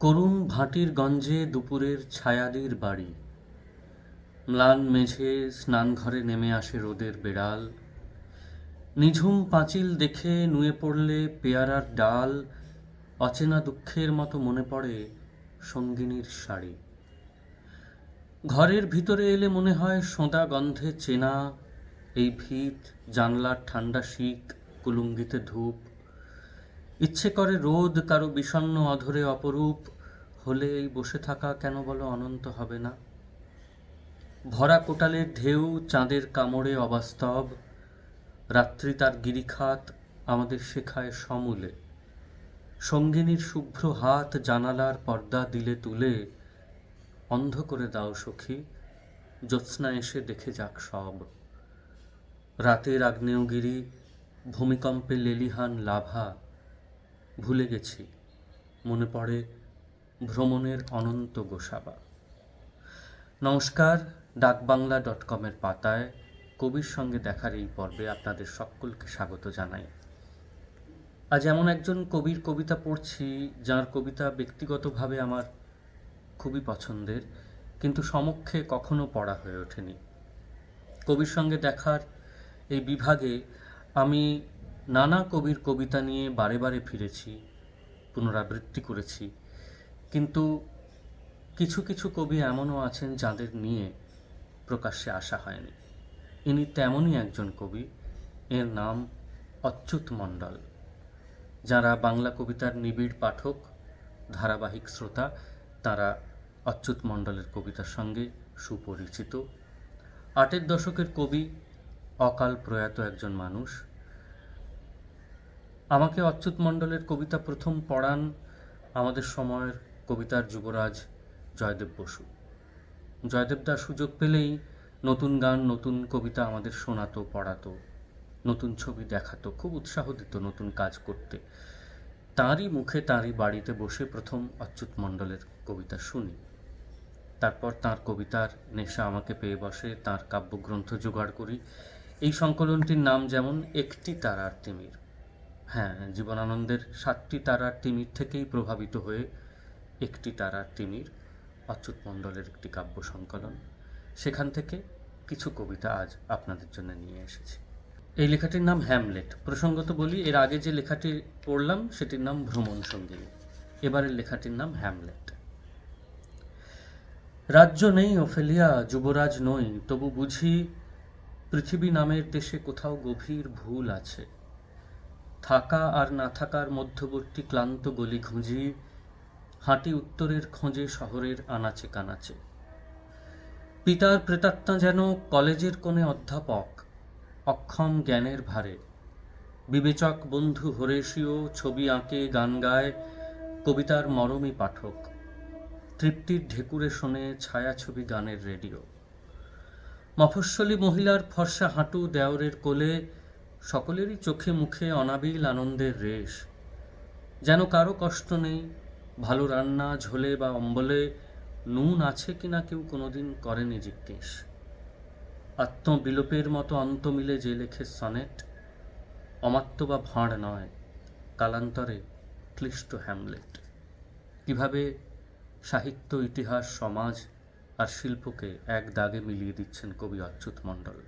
করুণ ভাটির গঞ্জে দুপুরের ছায়াদির বাড়ি। ম্লান মেঝে স্নানঘরে নেমে আসে রোদের বেড়াল। নিঝুম পাঁচিল দেখে নুয়ে পড়লে পেয়ারার ডাল। অচেনা দুঃখের মতো মনে পড়ে সঙ্গিনীর শাড়ি। ঘরের ভিতরে এলে মনে হয় সোঁদা গন্ধে চেনা। এই ভিত জানলার ঠান্ডা শিক কুলুঙ্গিতে ধূপ। ইচ্ছে করে রোদ, কারও বিষণ্ণ অধরে অপরূপ হলে এই বসে থাকা কেন বলো অনন্ত হবে না। ভরা কোটালের ঢেউ, চাঁদের কামড়ে অবাস্তব, রাত্রি তার গিরিখাত আমাদের শেখায় সমূলে। সঙ্গিনীর শুভ্র হাত জানালার পর্দা দিলে তুলে, অন্ধ করে দাও সখী, জ্যোৎস্না এসে দেখে যাক সব। রাতের আগ্নেয়গিরি, ভূমিকম্পে লেলিহান লাভা ভুলে গেছি। মনে পড়ে ভ্রমণের অনন্ত গোসাবা। নমস্কার, ডাকবাংলা ডট কমের পাতায় কবির সঙ্গে দেখার এই পর্বে আপনাদের সকলকে স্বাগত জানাই। আজ এমন একজন কবির কবিতা পড়ছি, যার কবিতা ব্যক্তিগতভাবে আমার খুবই পছন্দের, কিন্তু সমক্ষে কখনো পড়া হয়ে ওঠেনি। কবির সঙ্গে দেখার এই বিভাগে আমি নানা কবির কবিতা নিয়ে বারে বারে ফিরেছি, পুনরাবৃত্তি করেছি। কিন্তু কিছু কিছু কবি এমনও আছেন যাদের নিয়ে প্রকাশ্যে আসা হয়নি। ইনি তেমনই একজন কবি, এর নাম অচ্যুত মণ্ডল, যারা বাংলা কবিতার নিবিড় পাঠক, ধারাবাহিক শ্রোতা, তারা অচ্যুত মণ্ডলের কবিতার সঙ্গে সুপরিচিত। আটের দশকের কবি অকাল প্রয়াত একজন মানুষ আমাকে অচ্যুত মণ্ডলের কবিতা প্রথম পড়ান আমাদের সময়ের কবিতার যুবরাজ জয়দেব বসু। জয়দেব দা সুযোগ পেলেই নতুন গান, নতুন কবিতা আমাদের শোনাতো, পড়াতো, নতুন ছবি দেখাতো, খুব উৎসাহ দিত নতুন কাজ করতে। তাঁরই মুখে তাঁরই বাড়িতে বসে প্রথম অচ্যুত মণ্ডলের কবিতা শুনি। তারপর তার কবিতার নেশা আমাকে পেয়ে বসে, তার কাব্যগ্রন্থ জোগাড় করি। এই সংকলনটির নাম যেমন, একটি তারার তিমির হ্যাঁ জীবনানন্দের সাতটি তারার তিমির থেকেই প্রভাবিত হয়ে একটি তারার তিমির অচ্যুত মণ্ডলের একটি কাব্য সংকলন। সেখান থেকে কিছু কবিতা আজ আপনাদের জন্য নিয়ে এসেছি। এই লেখাটির নাম হ্যামলেট। প্রসঙ্গত বলি, এর আগে যে লেখাটি পড়লাম, সেটির নাম ভ্রমণ সঙ্গিনী। এবারের লেখাটির নাম হ্যামলেট। রাজ্য নেই ওফেলিয়া যুবরাজ নই, তবু বুঝি পৃথিবী নামের দেশে কোথাও গভীর ভুল আছে। থাকা আর না থাকার মধ্যবর্তী ক্লান্ত গলি খুঁজি, হাঁটি উত্তরের খোঁজে শহরের আনাচে কানাচে। পিতার প্রেতাত্মা যেন কলেজের কোণে অধ্যাপক, অক্ষম জ্ঞানের ভারে। বিবেচক বন্ধু হরেশীয়, ছবি আঁকে, গান গায়, কবিতার মরমী পাঠক। তৃপ্তির ঢেকুরে শোনে ছায়াছবি গানের রেডিও। মফস্বলী মহিলার ফর্সা হাঁটু দেওরের কোলে সকলেরই চোখে মুখে অনাবিল আনন্দের রেশ। যেন কারও কষ্ট নেই, ভালো রান্না, ঝোলে বা অম্বলে নুন আছে কিনা কেউ কোনোদিন করেনি জিজ্ঞেস। আত্মবিলোপের মতো অন্ত মিলে যে লেখে সনেট, অমাত্য বা ভাঁড় নয়, কালান্তরে ক্লিষ্ট হ্যামলেট। কীভাবে সাহিত্য, ইতিহাস, সমাজ আর শিল্পকে এক দাগে মিলিয়ে দিচ্ছেন কবি অচ্যুত মণ্ডল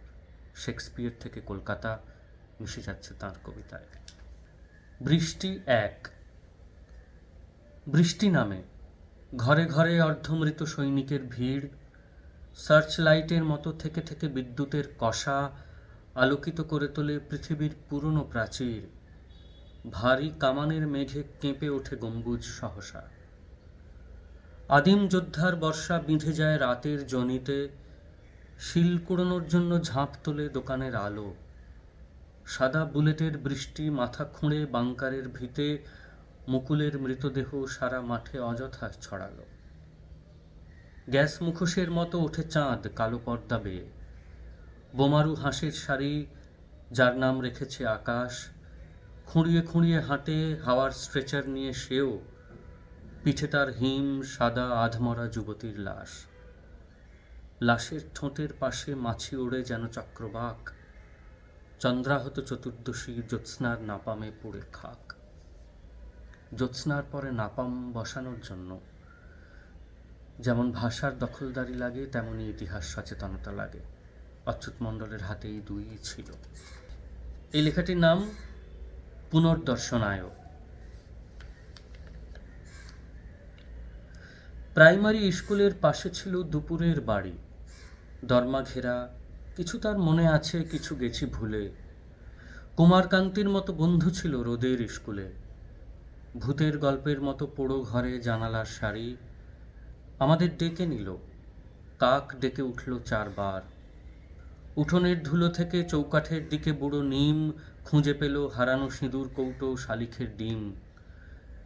শেক্সপিয়ার থেকে কলকাতা মিশে যাচ্ছে তার কবিতায়। বৃষ্টি এক। বৃষ্টি নামে। ঘরে ঘরে অর্ধমৃত সৈনিকের ভিড়। সার্চ লাইটের মতো থেকে থেকে বিদ্যুতের কষা আলোকিত করে তোলে পৃথিবীর পুরনো প্রাচীর। ভারী কামানের মেঘে কেঁপে ওঠে গম্বুজ সহসা। আদিম যোদ্ধার বর্ষা বিঁধে যায় রাতের জনিতে। শিল কুড়োনোর জন্য ঝাঁপ তোলে দোকানের আলো। সাদা বুলেটের বৃষ্টি, মাথা খুঁড়ে বাংকারের ভিতে, মুকুলের মৃতদেহ সারা মাঠে অযথা ছড়ালো। গ্যাস মুখোশের মতো ওঠে চাঁদ কালো পর্দা বেয়ে। বোমারু হাঁসের শাড়ি, যার নাম রেখেছে আকাশ। খুঁড়িয়ে খুঁড়িয়ে হাঁটে হাওয়ার স্ট্রেচার নিয়ে সেও। পিঠে তার হিম, সাদা আধমরা যুবতীর লাশ। লাশের ঠোঁটের পাশে মাছি ওড়ে যেন চক্রবাক। চন্দ্রাহত চতুর্দশী জ্যোৎস্নার নাপামে পুড়ে খাক। জ্যোৎস্নার পরে নাপাম বসানোর জন্য যেমন ভাষার দখলদারি লাগে তেমনই ইতিহাস সচেতনতা লাগে। অচ্যুত মণ্ডলের হাতে এই দুই ছিল। এই লেখাটির নাম পুনর্দর্শনায় প্রাইমারি স্কুলের পাশে ছিল দুপুরের বাড়ি। দরমা ঘেরা কিছু তার মনে আছে, কিছু গেছি ভুলে। কুমারকান্তির মতো বন্ধু ছিল রোদের স্কুলে। ভূতের গল্পের মতো পোড়ো ঘরে জানালার শাড়ি আমাদের ডেকে নিল। কাক ডেকে উঠল চারবার। উঠোনের ধুলো থেকে চৌকাঠের দিকে বুড়ো নিম খুঁজে পেল হারানো সিঁদুর, কৌটো, শালিখের ডিম।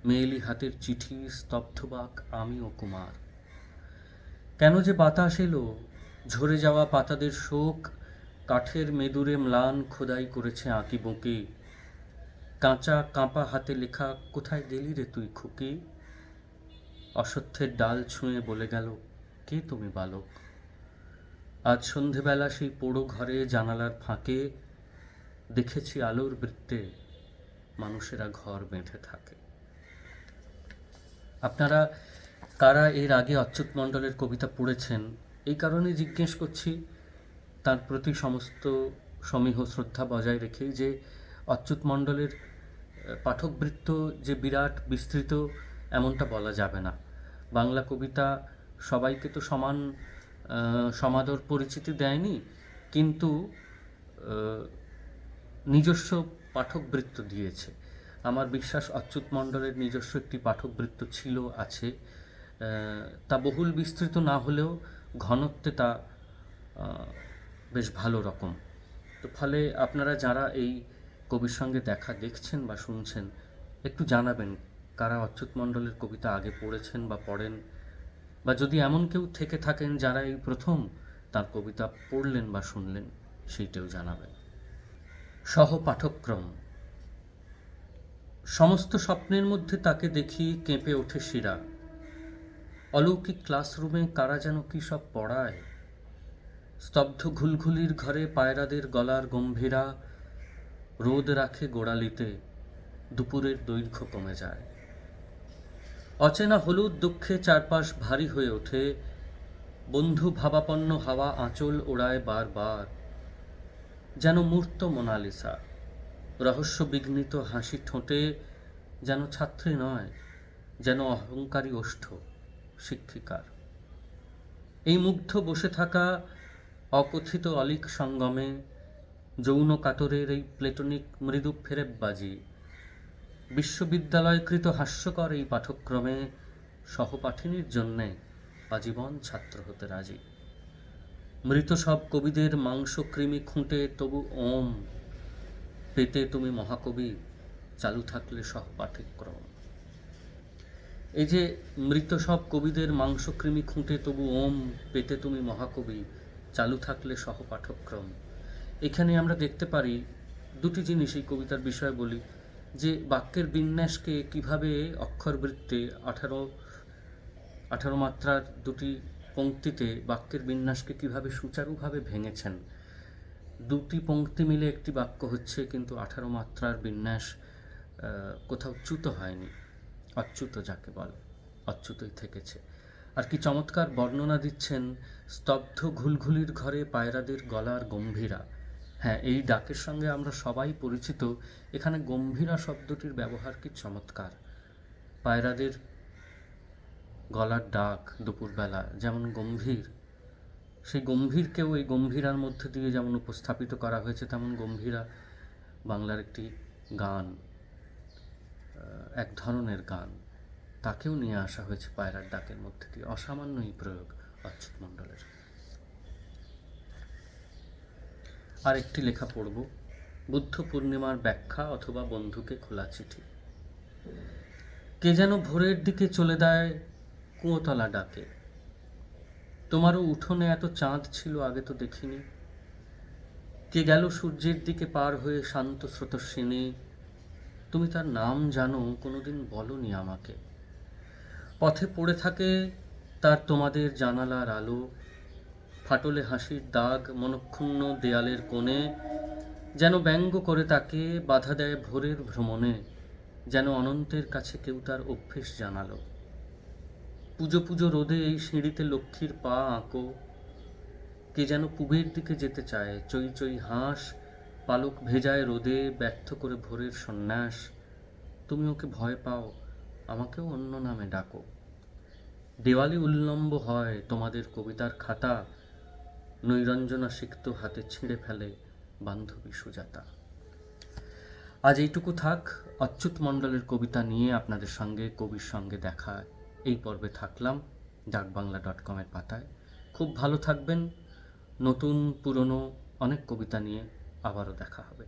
মেয়েলি হাতের চিঠি, স্তব্ধবাক আমি ও কুমার। কেন যে বাতাস এলো ঝরে যাওয়া পাতাদের শোক, কাঠের মেদুরে ম্লান খোদাই করেছে আঁকি বুঁকি কাঁচা কাঁপা হাতে লেখা, কোথায় গেলি রে তুই খুকি? অসত্যের ডাল ছুঁয়ে বলে গেল, কে তুমি বালক? আজ সন্ধেবেলা সেই পোড়ো ঘরে জানালার ফাঁকে দেখেছি আলোর বৃত্তে মানুষেরা ঘর বেঁধে থাকে। আপনারা কারা এর আগে অচ্যুত মণ্ডলের কবিতা পড়েছেন? এই কারণে জিজ্ঞেস করছি, তার প্রতি সমস্ত সমীহ শ্রদ্ধা বজায় রেখেই যে অচ্যুত মণ্ডলের পাঠকবৃত্ত যে বিরাট বিস্তৃত, এমনটা বলা যাবে না। বাংলা কবিতা সবাইকে তো সমান সমাদর পরিচিতি দেয়নি, কিন্তু নিজস্ব পাঠকবৃত্ত দিয়েছে। আমার বিশ্বাস অচ্যুত মণ্ডলের নিজস্ব একটি পাঠকবৃত্ত ছিল, আছে। তা বহুল বিস্তৃত না হলেও ঘনত্বে তা বেশ ভালো রকম। তো ফলে আপনারা যারা এই কবির সঙ্গে দেখা দেখছেন বা শুনছেন, একটু জানাবেন কারা অচ্যুত মণ্ডলের কবিতা আগে পড়েছেন বা পড়েন, বা যদি এমন কেউ থেকে থাকেন যারা এই প্রথম তার কবিতা পড়লেন বা শুনলেন, সেইটাও জানাবেন। সহ পাঠক্রম সমস্ত স্বপ্নের মধ্যে তাকে দেখি কেঁপে ওঠে শিরা। অলৌকিক ক্লাসরুমে কারা যেন কী সব পড়ায়। স্তব্ধ ঘুলঘুলির ঘরে পায়রাদের গলার গম্ভীরা রোদ রাখে গোড়ালিতে, দুপুরের দৈর্ঘ্য কমে যায়। অচেনা হলুদ দুঃখে চারপাশ ভারী হয়ে ওঠে, বন্ধু ভাবাপন্ন হাওয়া আঁচল ওড়ায় বারবার, যেন মূর্ত মোনালিসা রহস্য বিঘ্নিত হাসি ঠোঁটে যেন ছাত্রী নয়, যেন অহংকারী ওষ্ঠ। শিক্ষিকার। এই মুগ্ধ বসে থাকা অকথিত অলিক সঙ্গমে যৌন কাতরের এই প্লেটনিক মৃদু ফেরেববাজি, বিশ্ববিদ্যালয়কৃত হাস্যকর এই পাঠক্রমে সহপাঠিনীর জন্যে আজীবন ছাত্র হতে রাজি। মৃত সব কবিদের মাংসকৃমি খুঁটে তবু ওম পেতে তুমি মহাকবি, চালু থাকলে সহ পাঠ্যক্রম এই যে মৃত সব কবিদের মাংসকৃমি খুঁটে তবু ওম পেতে তুমি মহাকবি, চালু থাকলে সহ পাঠক্রম এখানে আমরা দেখতে পারি দুটি জিনিস এই কবিতার বিষয়ে বলি, যে বাক্যের বিন্যাসকে কীভাবে অক্ষরবৃত্তে আঠারো আঠারো মাত্রার দুটি পঙ্ক্তিতে বাক্যের বিন্যাসকে কীভাবে সুচারুভাবে ভেঙেছেন। দুটি পঙ্ক্তি মিলে একটি বাক্য হচ্ছে, কিন্তু আঠারো মাত্রার বিন্যাস কোথাও চ্যুত হয়নি। অচ্যুত যাকে বলে, অচ্যুতই থেকেছে। আর কি চমৎকার বর্ণনা দিচ্ছেন স্তব্ধ ঘুলঘুলির ঘরে পায়রাদের গলার গম্ভীরা। হ্যাঁ এই ডাকের সঙ্গে আমরা সবাই পরিচিত, এখানে গম্ভীরা শব্দটির ব্যবহার কি চমৎকার। পায়রাদের গলার ডাক দুপুরবেলা যেমন গম্ভীর, সেই গম্ভীরকেও এই গম্ভীরার মধ্যে দিয়ে যেমন উপস্থাপিত করা হয়েছে, তেমন গম্ভীরা বাংলার একটি গান এক ধরনের গান। তাকেও নিয়ে আসা হয়েছে পায়রার ডাকের মধ্যে দিয়ে। অসামান্য এই প্রয়োগ অচ্যুত মণ্ডলের। আর একটি লেখা পড়ব। বুদ্ধ পূর্ণিমার ব্যাখ্যা অথবা বন্ধুকে খোলা চিঠি। কে যেন ভোরের দিকে চলে দেয় কুঁয়োতলা ডাকে। তোমারও উঠোনে এত চাঁদ ছিল, আগে তো দেখিনি। কে গেল সূর্যের দিকে পার হয়ে শান্ত স্রোতস্বিনী তুমি তার নাম জানো, কোনোদিন বলনি আমাকে। পথে পড়ে থাকে তার তোমাদের জানালার আলো। ফাটলে হাসির দাগ মনক্ষুণ্ণ দেয়ালের কোণে, যেন ব্যঙ্গ করে তাকে, বাধা দেয় ভোরের ভ্রমণে, যেন অনন্তের কাছে কেউ তার অভ্যেস জানালো। পুজো পুজো রোদে এই সিঁড়িতে লক্ষ্মীর পা আঁকো। কে যেন পুবের দিকে যেতে চায় চই চই হাঁস পালক ভেজায় রোদে ব্যর্থ করে ভোরের সন্ন্যাস, তুমি ওকে ভয় পাও, আমাকেও অন্য নামে ডাকো। দেওয়ালি উল্লম্ব হয় তোমাদের কবিতার খাতা, নৈরঞ্জনা সিক্ত হাতে ছিঁড়ে ফেলে বান্ধবী সুজাতা। আজ এইটুকু থাক, অচ্যুত মণ্ডলের কবিতা নিয়ে আপনাদের সঙ্গে, কবির সঙ্গে দেখা। এই পর্বে থাকলাম ডাকবাংলা ডট কমের পাতায়। খুব ভালো থাকবেন। নতুন, পুরনো অনেক কবিতা নিয়ে আবারও দেখা হবে।